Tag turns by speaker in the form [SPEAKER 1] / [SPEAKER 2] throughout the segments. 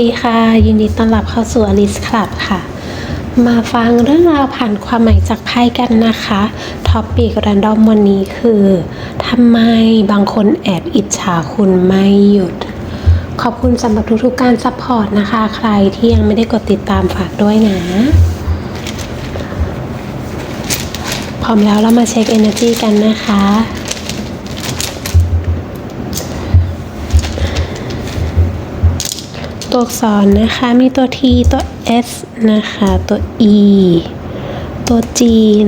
[SPEAKER 1] ดีค่ะ ยินดีต้อนรับเข้าสู่ Alice Club ค่ะ มาฟังเรื่องราวผ่านความหมายจากไพ่กันนะคะท็อปปีกรันดอมวันนี้คือทำไมบางคนแอบอิจฉาคุณไม่หยุด ขอบคุณสำหรับทุกๆการซัพพอร์ตนะคะ ใครที่ยังไม่ได้กดติดตามฝากด้วยนะ พร้อมแล้วเรามาเช็ค Energy กันนะคะ ตัวอักษรนะคะ มีตัว T ตัว S นะคะ ตัว E ตัว G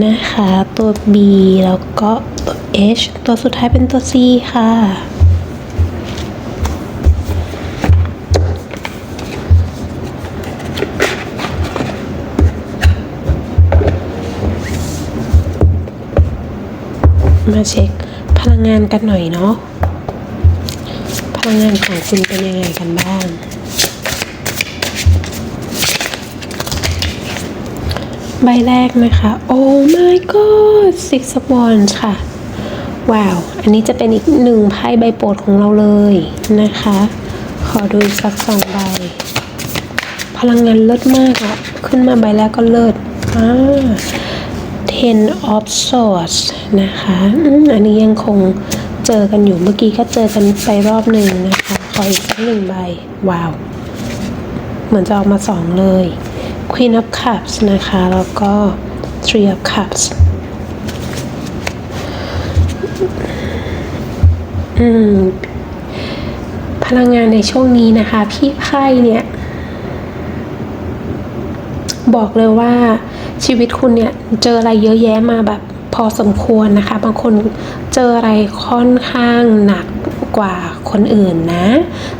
[SPEAKER 1] นะคะ ตัว B แล้วก็ตัว H ตัวสุดท้ายเป็นตัว C ค่ะมาเช็คพลังงานกันหน่อยเนาะ พลังงานของคุณเป็นยังไงกันบ้าง ใบแรกนะคะ โอ้ my god six of wands ค่ะ ว้าว อันนี้จะเป็นอีกหนึ่งไพ่ใบโปรดของเราเลยนะคะ ขอดูสักสองใบ พลังงานเลิศมากอะขึ้นมาใบแรกก็เลิศอ่า ten of swords นะคะอันนี้ยังคงเจอกันอยู่เมื่อกี้ก็เจอกันไปรอบหนึ่งนะคะ ขออีกสักหนึ่งใบ ว้าว เหมือนจะออกมาสองเลย Queen of Cups นะคะ แล้วก็ Three of Cups อืม พลังงานในช่วงนี้นะคะ พี่ไพ่เนี่ย บอกเลยว่าชีวิตคุณเนี่ย เจออะไรเยอะแยะมาแบบพอสมควรนะคะ บางคนเจออะไรค่อนข้างหนักกว่าคนอื่นนะ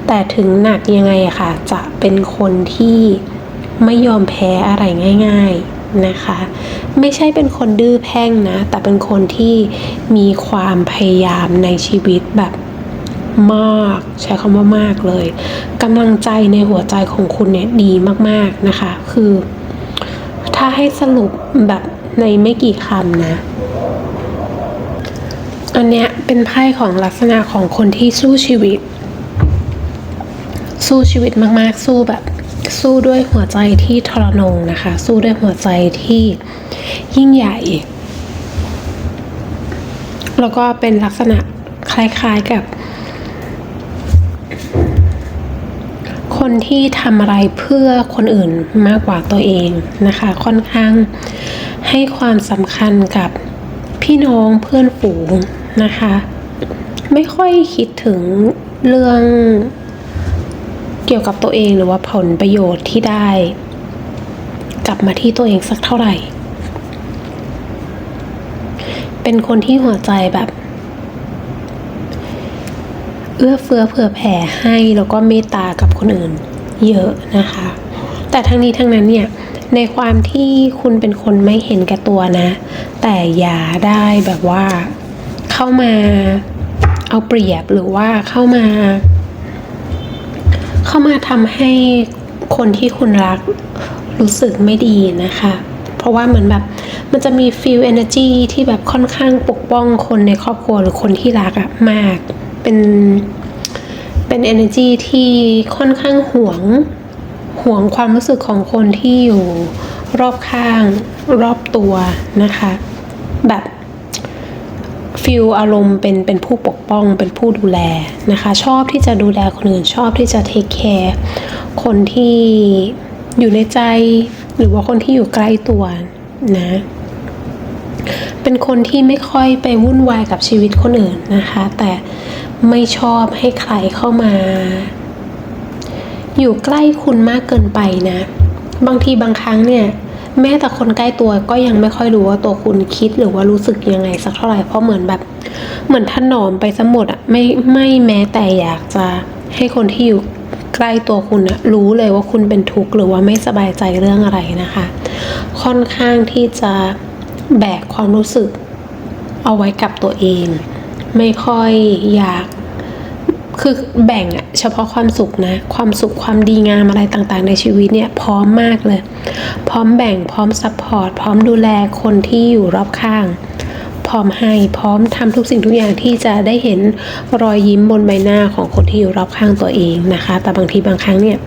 [SPEAKER 1] แต่ถึงหนักยังไงอะค่ะ จะเป็นคนที่ ไม่ยอมแพ้อะไรง่าย ๆนะคะ ไม่ใช่เป็นคนดื้อแพ่งนะ แต่เป็นคนที่มีความพยายามในชีวิตแบบมากใช้คำว่ามากเลยกำลังใจในหัวใจของคุณเนี่ยดีมากๆนะคะ คือ ถ้าให้สรุปแบบในไม่กี่คำนะ อันเนี้ยเป็นไพ่ของลักษณะของคนที่สู้ชีวิต สู้ชีวิตมากๆ สู้แบบ สู้ด้วยหัวใจที่ทรนงนะคะ สู้ด้วยหัวใจที่ยิ่งใหญ่ แล้วก็เป็นลักษณะคล้ายๆกับ คนที่ทำอะไรเพื่อคนอื่นมากกว่าตัวเองนะคะ ค่อนข้างให้ความสำคัญกับพี่น้องเพื่อนฝูงนะคะ ไม่ค่อยคิดถึงเรื่อง เกี่ยวกับตัวเองหรือว่าผลประโยชน์ที่ได้ กลับมาที่ตัวเองสักเท่าไหร่ เป็นคนที่หัวใจแบบ เอื้อเฟื้อเผื่อแผ่ให้แล้วก็เมตตากับคนอื่นเยอะนะคะ แต่ทั้งนี้ทั้งนั้นเนี่ยในความที่คุณเป็นคนไม่เห็นแก่ตัวนะ แต่อย่าได้แบบว่า เข้ามาเอาเปรียบหรือว่าเข้ามา เข้ามาทำให้คนที่คุณรักรู้สึกไม่ดีนะคะ เพราะว่าเหมือนแบบมันจะมี feel energy ที่แบบค่อนข้างปกป้องคนในครอบครัวหรือคนที่รักอะมาก เป็นเป็น energy ที่ค่อนข้างหวงห่วงความรู้สึกของคนที่อยู่รอบข้างรอบตัวนะคะ แบบ ฟิลอารมณ์เป็นเป็นผู้ปกป้องเป็นผู้ดูแลนะคะ ชอบที่จะดูแลคนอื่นชอบที่จะเทคแคร์คนที่อยู่ในใจ หรือว่าคนที่อยู่ใกล้ตัวนะ เป็นคนที่ไม่ค่อยไปวุ่นวายกับชีวิตคนอื่นนะคะ แต่ไม่ชอบให้ใครเข้ามา อยู่ใกล้คุณมากเกินไปนะ บางทีบางครั้งเนี่ย แม้แต่คนใกล้ตัวก็ยังไม่ค่อยรู้ว่าตัวคุณคิดหรือว่ารู้สึกยังไงสักเท่าไหร่เพราะเหมือนแบบ เหมือนถนอมไปซะหมดอะไม่ไม่แม้แต่อยากจะให้คนที่อยู่ใกล้ตัวคุณอะรู้เลยว่าคุณเป็นทุกข์หรือว่าไม่สบายใจเรื่องอะไรนะคะ ค่อนข้างที่จะแบกความรู้สึกเอาไว้กับตัวเอง ไม่ค่อยอยาก คือแบ่งอะเฉพาะความสุขนะ ความสุขความดีงามอะไรต่างๆ ในชีวิตเนี่ยพร้อมมากเลย พร้อมแบ่งพร้อมซัพพอร์ตพร้อมดูแลคนที่อยู่รอบข้าง พร้อมให้พร้อมทำทุกสิ่งทุกอย่างที่จะได้เห็นรอยยิ้มบนใบหน้าของคนที่อยู่รอบข้างตัวเองนะคะ แต่บางทีบางครั้งเนี่ย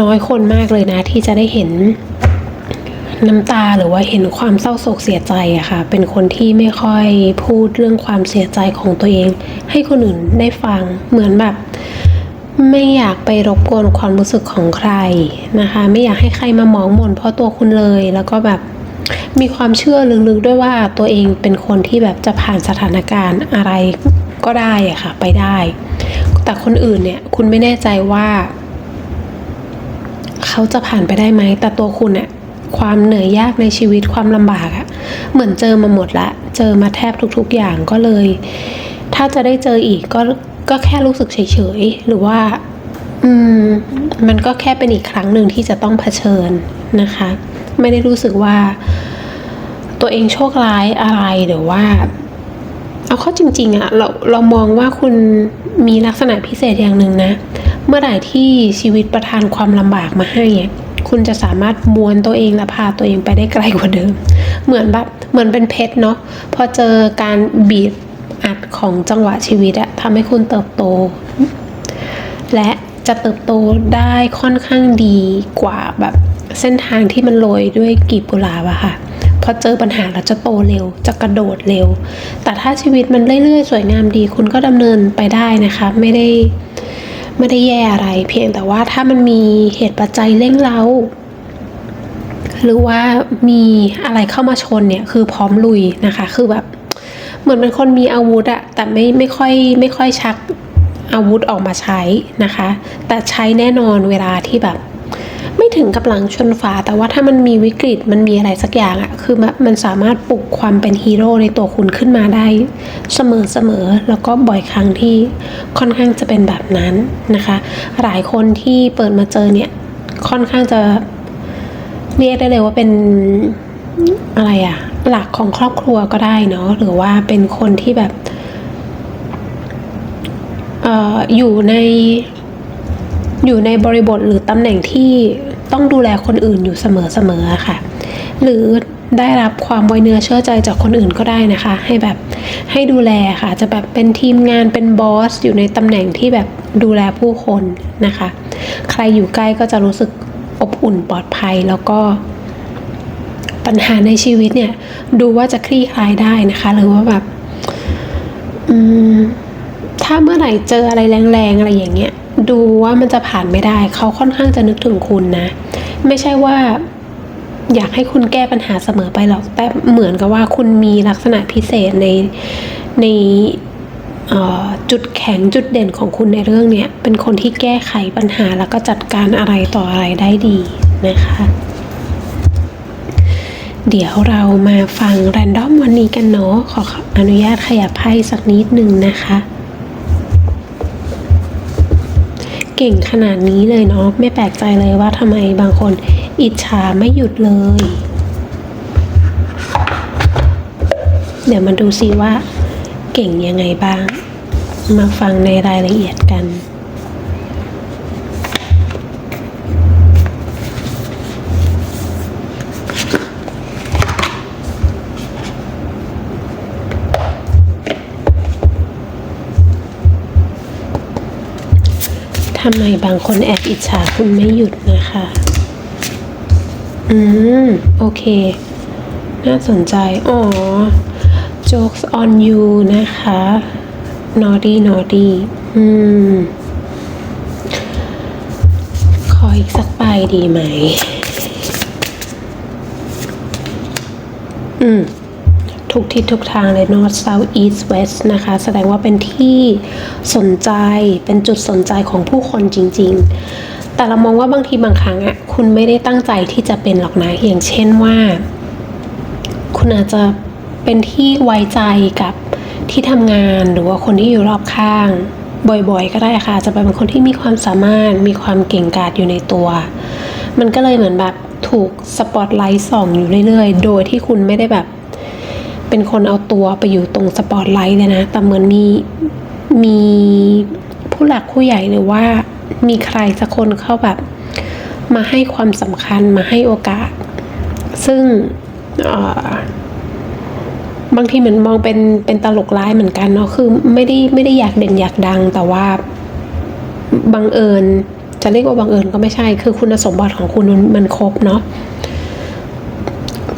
[SPEAKER 1] น้อยคนมากเลยนะที่จะได้เห็น น้ำตาหรือว่าเห็นความเศร้าโศกเสียใจอะค่ะ เป็นคนที่ไม่ค่อยพูดเรื่องความเสียใจของตัวเอง ให้คนอื่นได้ฟังเหมือนแบบไม่อยากไปรบกวนความรู้สึกของใครนะคะ ไม่อยากให้ใครมามองหม่นเพราะตัวคุณเลย แล้วก็แบบมีความเชื่อลึกๆด้วยว่าตัวเองเป็นคนที่แบบจะผ่านสถานการณ์อะไรก็ได้อะค่ะ ไปได้ แต่คนอื่นเนี่ยคุณไม่แน่ใจว่า เขาจะผ่านไปได้ไหมแต่ตัวคุณอะ ความเหนื่อยยากในชีวิตความลำบากอะเหมือนเจอมาหมดละ เจอมาแทบทุก ๆ อย่างก็เลย ถ้าจะได้เจออีกก็ก็แค่รู้สึกเฉยๆหรือว่า อืม มันก็แค่เป็นอีกครั้งหนึ่งที่จะต้องเผชิญนะคะ ไม่ได้รู้สึกว่า ตัวเองโชคร้ายอะไรหรือว่า เอาเข้าจริง ๆอะเราเรามองว่าคุณมีลักษณะพิเศษอย่างหนึ่งนะ เมื่อไหร่ที่ชีวิตประทานความลำบากมาให้ คุณจะสามารถม้วนตัวเองและพาตัวเองไปได้ไกลกว่าเดิม เหมือนแบบเหมือนเป็นเพชรเนาะพอเจอการบีบอัดของจังหวะชีวิตอะทำให้คุณเติบโต และจะเติบโตได้ค่อนข้างดีกว่าแบบเส้นทางที่มันโรยด้วยกีบกุหลาบอะค่ะพอเจอปัญหาแล้วจะโตเร็ว จะกระโดดเร็ว แต่ถ้าชีวิตมันเรื่อยๆ สวยงามดี คุณก็ดำเนินไปได้นะคะ ไม่ได้ ไม่ได้แย่อะไร เพียงแต่ว่าถ้ามันมีเหตุปัจจัยเร่งเร้าหรือว่ามีอะไรเข้ามาชนเนี่ยคือพร้อมลุยนะคะ คือแบบเหมือนเป็นคนมีอาวุธอะแต่ไม่ไม่ค่อยไม่ค่อยชักอาวุธออกมาใช้นะคะ แต่ใช้แน่นอนเวลาที่แบบ ถึงกับหลังชนฝา แต่ว่าถ้ามันมีวิกฤตมันมีอะไรสักอย่างอะคือมันสามารถปลุกความเป็นฮีโร่ในตัวคุณขึ้นมาได้ เสมอเสมอแล้วก็บ่อยครั้งที่ค่อนข้างจะเป็นแบบนั้นนะคะ หลายคนที่เปิดมาเจอเนี่ยค่อนข้างจะเรียกได้เลยว่าเป็นอะไรอะหลักของครอบครัวก็ได้เนาะหรือว่าเป็นคนที่แบบออยู่ในอยู่ในบริบทหรือตำแหน่งที่ ต้องดูแลคนอื่นอยู่เสมอๆค่ะ หรือได้รับความไว้เนื้อเชื่อใจจากคนอื่นก็ได้นะคะ ให้แบบให้ดูแลค่ะ จะแบบเป็นทีมงานเป็นบอส อยู่ในตำแหน่งที่แบบดูแลผู้คนนะคะ ใครอยู่ใกล้ก็จะรู้สึกอบอุ่นปลอดภัยแล้วก็ปัญหาในชีวิตเนี่ย ดูว่าจะคลี่คลายได้นะคะ หรือว่าแบบ อืม ถ้าเมื่อไหร่เจออะไรแรงๆอะไรอย่างเงี้ย ดูว่ามันจะผ่านไม่ได้ เขาค่อนข้างจะนึกถึงคุณนะ ไม่ใช่ว่าอยากให้คุณแก้ปัญหาเสมอไปหรอก แต่เหมือนกับว่าคุณมีลักษณะพิเศษในในจุดแข็งจุดเด่นของคุณในเรื่องเนี้ย เป็นคนที่แก้ไขปัญหาแล้วก็จัดการอะไรต่ออะไรได้ดีนะคะ เดี๋ยวเรามาฟังแรนดอมวันนี้กันเนาะขออนุญาตขยับไพ่สักนิดหนึ่งนะคะ เก่งขนาดนี้เลยเนาะไม่แปลกใจเลยว่าทำไมบางคนอิจฉาไม่หยุดเลย เดี๋ยวมาดูซิว่าเก่งยังไงบ้าง มาฟังในรายละเอียดกัน ทำไมบางคนแอบอิจฉาคุณไม่หยุดนะคะ อืม โอเค น่าสนใจ อ๋อ jokes on you นะคะ naughty naughty อืม ขออีกสักใบดีไหม อืม ทุกทิศทุกทางเลย north south east west นะคะ แสดงว่าเป็นที่สนใจเป็นจุดสนใจของผู้คนจริง ๆ แต่เรามองว่าบางทีบางครั้งอะคุณไม่ได้ตั้งใจที่จะเป็นหรอกนะอย่างเช่นว่า คุณอาจจะเป็นที่ไว้ใจกับที่ทำงานหรือว่าคนที่อยู่รอบข้าง บ่อยๆ ก็ได้ค่ะจจะเป็นคนที่มีความสามารถมีความเก่งกาจอยู่ในตัว มันก็เลยเหมือนแบบถูกสปอตไลท์ส่องอยู่เรื่อยๆ โดยที่คุณไม่ได้แบบ เป็นคนเอาตัวไปอยู่ตรงสปอตไลท์เลยนะ แต่เหมือนมีมีผู้หลักผู้ใหญ่หรือว่ามีใครสักคนเข้าแบบ มาให้ความสำคัญมาให้โอกาส ซึ่งบางทีเหมือนมองเป็นเป็นตลกร้ายเหมือนกันเนาะคือไม่ได้ไม่ได้อยากเด่นอยากดัง แต่ว่าบังเอิญจะเรียกว่าบังเอิญก็ไม่ใช่ คือคุณสมบัติของคุณมันครบเนาะ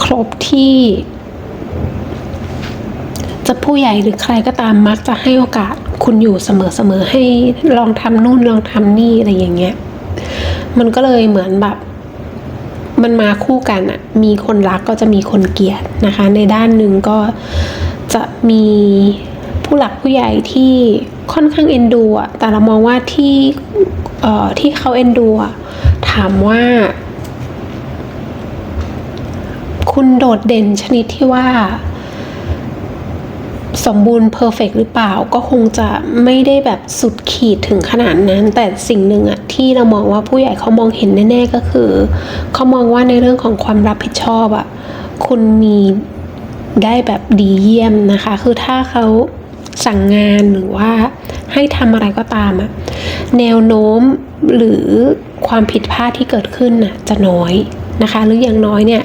[SPEAKER 1] ครบที่ จะผู้ใหญ่หรือใครก็ตามมักจะให้โอกาสคุณอยู่เสมอๆให้ลองทำนู่นลองทำนี่อะไรอย่างเงี้ย มันก็เลยเหมือนแบบ มันมาคู่กันอะมีคนรักก็จะมีคนเกลียดนะคะ ในด้านหนึ่งก็จะมีผู้หลักผู้ใหญ่ที่ค่อนข้างเอ็นดูอะแต่เรามองว่าที่เอ่อที่เขาเอ็นดูอะถามว่าคุณโดดเด่นชนิดที่ว่า สมบูรณ์เพอร์เฟกหรือเปล่าก็คงจะไม่ได้แบบสุดขีดถึงขนาดนั้น แต่สิ่งหนึ่งอะที่เรามองว่าผู้ใหญ่เขามองเห็นแน่ๆก็คือ เขามองว่าในเรื่องของความรับผิดชอบอะคุณมีได้แบบดีเยี่ยมนะคะ คือถ้าเขาสั่งงานหรือว่าให้ทำอะไรก็ตามอะแนวโน้มหรือความผิดพลาดที่เกิดขึ้นน่ะจะน้อยนะคะ หรืออย่างน้อยเนี่ย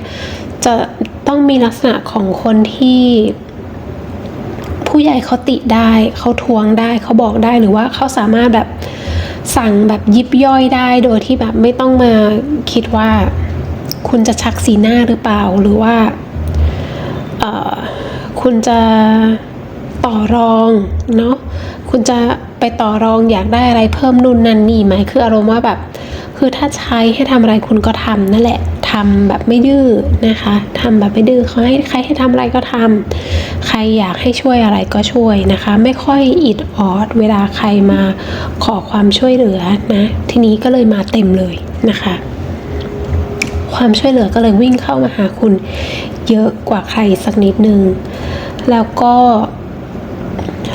[SPEAKER 1] จะต้องมีลักษณะของคนที่ ผู้ใหญ่เขาติได้เขาทวงได้เขาบอกได้หรือว่าเขาสามารถแบบสั่งแบบยิบย่อยได้โดยที่แบบไม่ต้องมาคิดว่า คุณจะชักสีหน้าหรือเปล่าหรือว่าคุณจะต่อรองเนาะคุณจะไปต่อรองอยากได้อะไรเพิ่มนู่นนั่นนี่ไหมคืออารมณ์ว่าแบบ คือถ้าใช้ให้ทำอะไรคุณก็ทำนั่นแหละ ทำแบบไม่ดื้อนะคะทำแบบไม่ดื้อเขาให้ใครให้ทำอะไรก็ทำใครอยากให้ช่วยอะไรก็ช่วยนะคะ ไม่ค่อยอิดออดเวลาใครมาขอความช่วยเหลือนะ ทีนี้ก็เลยมาเต็มเลยนะคะ ความช่วยเหลือก็เลยวิ่งเข้ามาหาคุณเยอะกว่าใครสักนิดนึง แล้วก็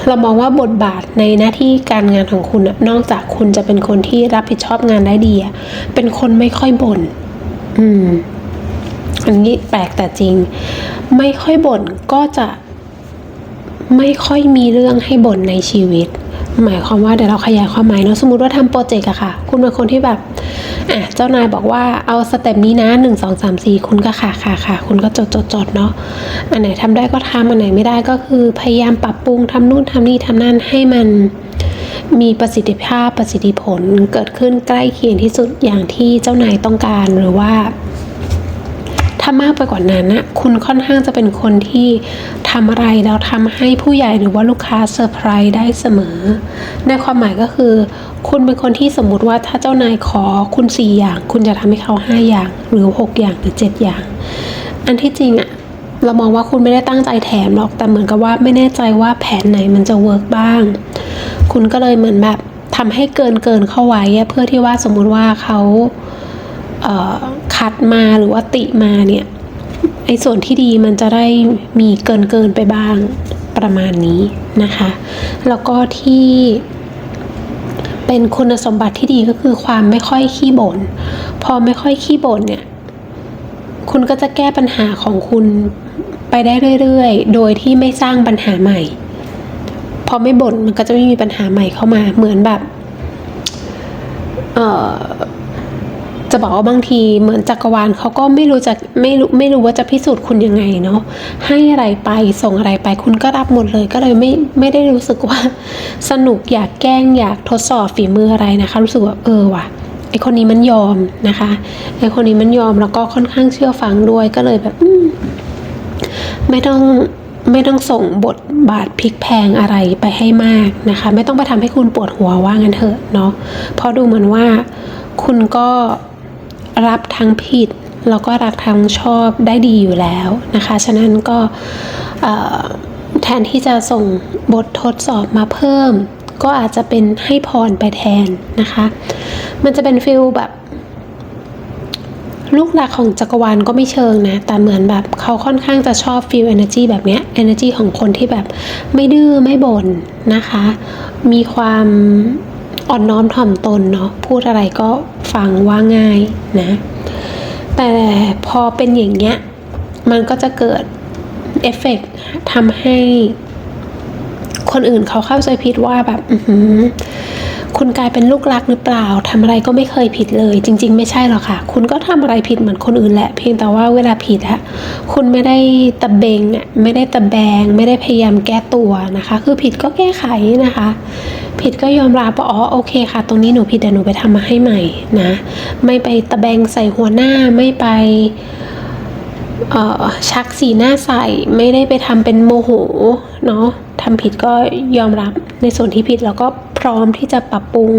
[SPEAKER 1] เรามองว่าบทบาทในหน้าที่การงานของคุณนอกจากคุณจะเป็นคนที่รับผิดชอบงานได้ดี เป็นคนไม่ค่อยบ่น อืม อันนี้แปลกแต่จริง ไม่ค่อยบ่นก็จะ ไม่ค่อยมีเรื่องให้บ่นในชีวิต หมายความว่าเดี๋ยวเราขยายความหมายเนาะสมมติว่าทำโปรเจกต์อะค่ะ คุณเป็นคนที่แบบอะเจ้านายบอกว่าเอาสเต็ปนี้นะหนึ่งสองสามสี่คุณก็ค่ะค่ะค่ะคุณก็จดจดจดเนาะอันไหนทำได้ก็ทำอันไหนไม่ได้ก็คือพยายามปรับปรุงทำนู่นทำนี่ทำนั่นให้มัน มีประสิทธิภาพประสิทธิผลเกิดขึ้นใกล้เคียงที่สุดอย่างที่เจ้านายต้องการหรือว่าถ้ามากไปกว่านั้นนะคุณค่อนข้างจะเป็นคนที่ทำอะไรแล้วทำให้ผู้ใหญ่หรือว่าลูกค้าเซอร์ไพรส์ได้เสมอ ในความหมายก็คือ คุณเป็นคนที่สมมุติว่าถ้าเจ้านายขอคุณสี่อย่าง คุณจะทำให้เขาห้าอย่าง หรือหกอย่างหรือเจ็ดอย่าง อันที่จริงอะ เรามองว่าคุณไม่ได้ตั้งใจแถมหรอกแต่เหมือนกับว่าไม่แน่ใจว่าแผนไหนมันจะเวิร์กบ้าง คุณก็เลยเหมือนแบบทำให้เกินเกินเข้าไว้เพื่อที่ว่าสมมุติว่าเขาเคัดมาหรือว่าติมาเนี่ยไอ้ส่วนที่ดีมันจะได้มีเกินเกินไปบ้างประมาณนี้นะคะ แล้วก็ที่เป็นคุณสมบัติที่ดีก็คือความไม่ค่อยขี้บ่นพอไม่ค่อยขี้บ่นเนี่ย คุณก็จะแก้ปัญหาของคุณไปได้เรื่อยๆ โดยที่ไม่สร้างปัญหาใหม่ พอไม่บ่นมันก็จะไม่มีปัญหาใหม่เข้ามา เหมือนแบบเอ่อจะบอกว่าบางทีเหมือนจักรวาลเขาก็ไม่รู้จะไม่รู้ไม่รู้ว่าจะพิสูจน์คุณยังไงเนาะให้อะไรไปส่งอะไรไปคุณก็รับหมดเลยก็เลยไม่ไม่ได้รู้สึกว่าสนุกอยากแกล้งอยากทดสอบฝีมืออะไรนะคะ รู้สึกว่าเออว่ะ ไอคนนี้มันยอมนะคะไอคนนี้มันยอมแล้วก็ค่อนข้างเชื่อฟังด้วยก็เลยแบบอืไม่ต้องไม่ต้องส่งบทบาทพลิกแพงอะไรไปให้มากนะคะ ไม่ต้องไปทำให้คุณปวดหัวว่างั้นเถอะเนาะเพราะดูเหมือนว่าคุณก็รับทั้งผิดแล้วก็รับทั้งชอบได้ดีอยู่แล้วนะคะ ฉะนั้นก็แทนที่จะส่งบททดสอบมาเพิ่ม ก็อาจจะเป็นให้พรไปแทนนะคะ มันจะเป็นฟิลแบบ ลูกหลักของจักรวาลก็ไม่เชิงนะ แต่เหมือนแบบเขาค่อนข้างจะชอบฟีล energy แบบเนี้ย energy ของคนที่แบบไม่ดื้อไม่บ่นนะคะ มีความอ่อนน้อมถ่อมตนเนาะพูดอะไรก็ฟังว่าง่ายนะ แต่พอเป็นอย่างเงี้ยมันก็จะเกิดเอฟเฟกต์ทำให้ คนอื่นเขาเข้าใจผิดว่าแบบคุณกลายเป็นลูกรักหรือเปล่าทำอะไรก็ไม่เคยผิดเลย จริง ๆ ไม่ใช่หรอกค่ะ คุณก็ทำอะไรผิดเหมือนคนอื่นแหละ เพียงแต่ว่าเวลาผิดอะคุณไม่ได้ตะเบงอะไม่ได้ตะแบง ไม่ได้พยายามแก้ตัวนะคะ คือผิดก็แก้ไขนะคะ ผิดก็ยอมรับว่าอ๋อโอเคค่ะ ตรงนี้หนูผิดแต่หนูไปทำมาให้ใหม่นะ ไม่ไปตะแบงใส่หัวหน้าไม่ไปชักสีหน้าใส่ไม่ได้ไปทำเป็นโมโหเนาะ ทำผิดก็ยอมรับในส่วนที่ผิดแล้วก็พร้อมที่จะปรับปรุง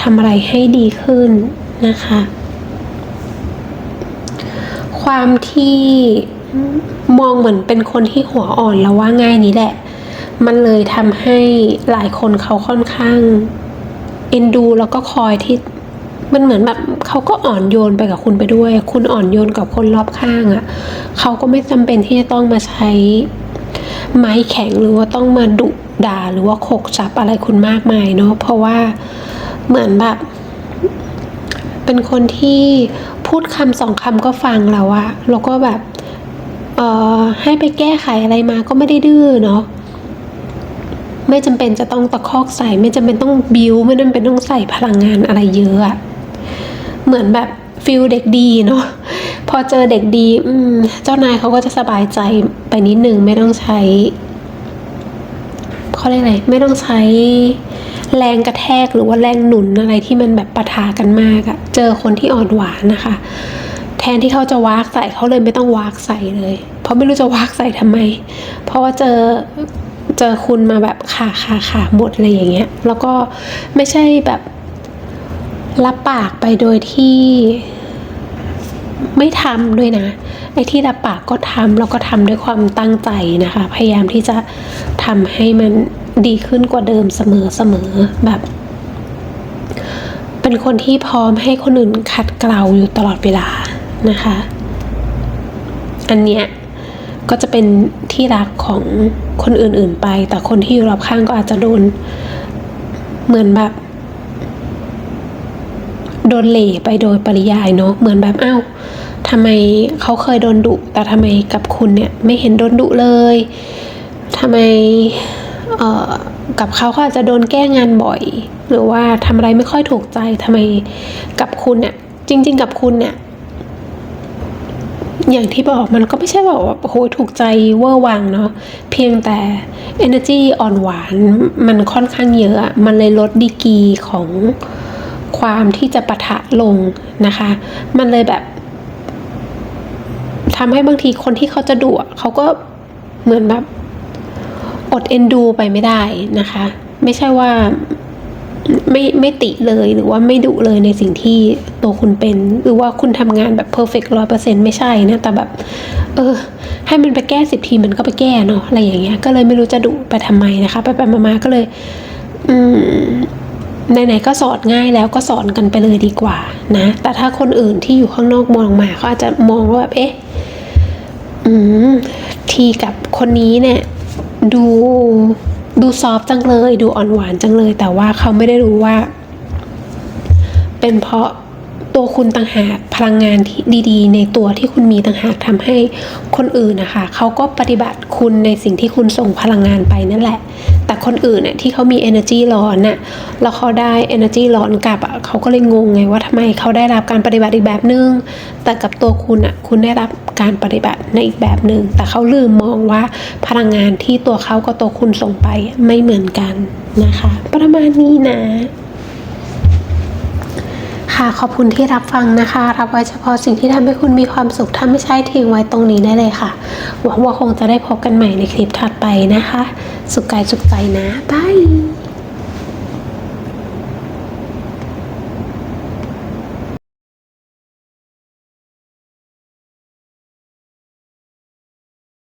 [SPEAKER 1] ทำอะไรให้ดีขึ้นนะคะ ความที่มองเหมือนเป็นคนที่หัวอ่อนแล้วว่าง่ายนี้แหละ มันเลยทำให้หลายคนเขาค่อนข้างเอ็นดูแล้วก็คอยที่มันเหมือนแบบเขาก็อ่อนโยนไปกับคุณไปด้วย คุณอ่อนโยนกับคนรอบข้างอะ่ะเขาก็ไม่จำเป็นที่จะต้องมาใช้ ไม้แข็งหรือว่าต้องมาดุด่าหรือว่าโขกจับอะไรคุณมากมายเนาะเพราะว่าเหมือนแบบ เป็นคนที่พูดคำสองคำก็ฟังแล้วอะแล้วก็แบบเอ่อให้ไปแก้ไขอะไรมาก็ไม่ได้ดื้อเนาะไม่จำเป็นจะต้องตะคอกใส่ ไม่จำเป็นต้องบิวไม่จำเป็นต้องใส่พลังงานอะไรเยอะอะเหมือนแบบ ฟิลเด็กดีเนาะพอเจอเด็กดี อืม เจ้านายเขาก็จะสบายใจไปนิดนึงไม่ต้องใช้เขาเรียกอะไรไม่ต้องใช้แรงกระแทกหรือว่าแรงหนุนอะไรที่มันแบบปะทะกันมากอะเจอคนที่อ่อนหวานนะคะ แทนที่เขาจะวากใส่เขาเลยไม่ต้องวากใส่เลย เพราะไม่รู้จะวากใส่ทำไม เพราะว่าเจอเจอคุณมาแบบขาขาขาหมดอะไรอย่างเงี้ย แล้วก็ไม่ใช่แบบ รับปากไปโดยที่ไม่ทำด้วยนะ ไอ้ที่รับปากก็ทำแล้วก็ทำด้วยความตั้งใจนะคะ พยายามที่จะทำให้มันดีขึ้นกว่าเดิมเสมอเสมอแบบ เป็นคนที่พร้อมให้คนอื่นขัดเกลาอยู่ตลอดเวลานะคะ อันเนี้ยก็จะเป็นที่รักของคนอื่นๆไป แต่คนที่อยู่รอบข้างก็อาจจะโดนเหมือนแบบ โดนเหล่ไปโดยปริยายเนาะเหมือนแบบอ้าวทำไมเขาเคยโดนดุ แต่ทำไมกับคุณเนี่ยไม่เห็นโดนดุเลยทำไมเอ่อกับเขาเขาอาจจะโดนแก้งานบ่อย หรือว่าทำอะไรไม่ค่อยถูกใจทำไมกับคุณเนี่ยจริง ๆ กับคุณเนี่ยอย่างที่บอกมันก็ไม่ใช่แบบว่าโอ้โหถูกใจเวอร์วังเนาะเพียงแต่ energy อ่อนหวานมันค่อนข้างเยอะ มันเลยลดดีกีของ ความที่จะปะทะลงนะคะ มันเลยแบบทำให้บางทีคนที่เขาจะดุเขาก็เหมือนแบบอดเอ็นดูไปไม่ได้นะคะ ไม่ใช่ว่าไม่ไม่ติเลยหรือว่าไม่ดุเลยในสิ่งที่ตัวคุณเป็น หรือว่าคุณทำงานแบบเพอร์เฟกต์ร้อยเปอร์เซ็นต์ไม่ใช่นะ แต่แบบ เออ ให้มันไปแก้สิบทีมันก็ไปแก้เนาะอะไรอย่างเงี้ย ก็เลยไม่รู้จะดุไปทำไมนะคะ ไปไปมาๆก็เลย อืม ไหนๆก็สอนง่ายแล้วก็สอนกันไปเลยดีกว่านะ แต่ถ้าคนอื่นที่อยู่ข้างนอกมองมาเขาอาจจะมองว่าแบบเอ๊ะอืมทีกับคนนี้เนี่ย ดูดูซอฟจังเลย ดูอ่อนหวานจังเลย แต่ว่าเขาไม่ได้รู้ว่า เป็นเพราะ ตัวคุณต่างหากพลังงานที่ดีๆ ในตัวที่คุณมีต่างหากทำให้คนอื่นนะคะเขาก็ปฏิบัติคุณในสิ่งที่คุณส่งพลังงานไปนั่นแหละ แต่คนอื่นเนี่ยที่เขามี energy ร้อนน่ะแล้วเขาได้ energy ร้อนกลับอะเขาก็เลยงงไงว่าทำไมเขาได้รับการปฏิบัติอีกแบบนึง แต่กับตัวคุณอะคุณได้รับการปฏิบัติในอีกแบบหนึ่งแต่เขาลืมมองว่าพลังงานที่ตัวเขากับตัวคุณส่งไปไม่เหมือนกันนะคะ ประมาณนี้นะ ค่ะ ขอบคุณที่รับฟังนะคะ รับไว้เฉพาะสิ่งที่ทำให้คุณมีความสุขถ้าไม่ใช่ทิ้งไว้ตรงนี้ได้เลยค่ะ หวังว่าคงจะได้พบกันใหม่ในคลิปถัดไปนะคะ สุขกายสุขใจนะบาย